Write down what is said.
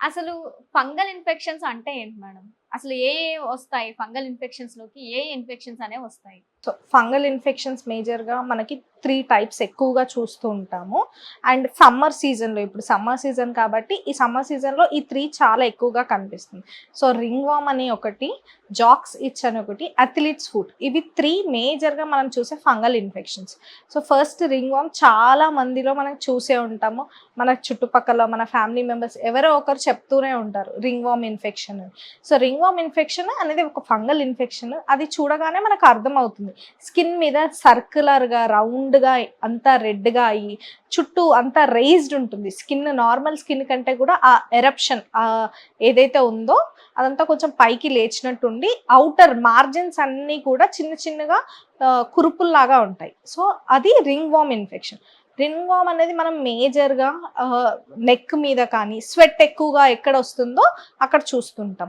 అసలు fungal infections అంటే ఏంటి మేడం? అసలు ఏ ఏ వస్తాయి ఫంగల్ ఇన్ఫెక్షన్స్లోకి ఏ ఇన్ఫెక్షన్స్ అనేవి వస్తాయి? సో ఫంగల్ ఇన్ఫెక్షన్స్ మేజర్గా మనకి త్రీ టైప్స్ ఎక్కువగా చూస్తూ ఉంటాము. అండ్ సమ్మర్ సీజన్లో ఇప్పుడు సమ్మర్ సీజన్ కాబట్టి ఈ సమ్మర్ సీజన్లో ఈ త్రీ చాలా ఎక్కువగా కనిపిస్తుంది. సో రింగ్ వామ్ అని ఒకటి జాక్స్ ఇచ్ అని ఒకటి అథ్లీట్స్ ఫుడ్ ఇవి త్రీ మేజర్గా మనం చూసే fungal infections. So first ringworm చాలా మందిలో మనం చూసే ఉంటాము. మన చుట్టుపక్కల మన ఫ్యామిలీ మెంబర్స్ ఎవరో ఒకరు చెప్తూనే ఉంటారు ringworm infection so ring ringworm infection అనేది ఒక ఫంగల్ ఇన్ఫెక్షన్. అది చూడగానే మనకు అర్థమవుతుంది. స్కిన్ మీద సర్క్యులర్గా రౌండ్గా అంతా రెడ్గా అయ్యి చుట్టూ అంతా రేజ్డ్ ఉంటుంది. స్కిన్ నార్మల్ స్కిన్ కంటే కూడా ఆ ఎరప్షన్ ఏదైతే ఉందో అదంతా కొంచెం పైకి లేచినట్టుండి అవుటర్ మార్జిన్స్ అన్నీ కూడా చిన్న చిన్నగా కురుపుల్లాగా ఉంటాయి. సో అది రింగ్ వామ్ ఇన్ఫెక్షన్. రింగ్వామ్ అనేది మనం మేజర్గా నెక్ మీద కానీ స్వెట్ ఎక్కువగా ఎక్కడ వస్తుందో అక్కడ చూస్తుంటాం.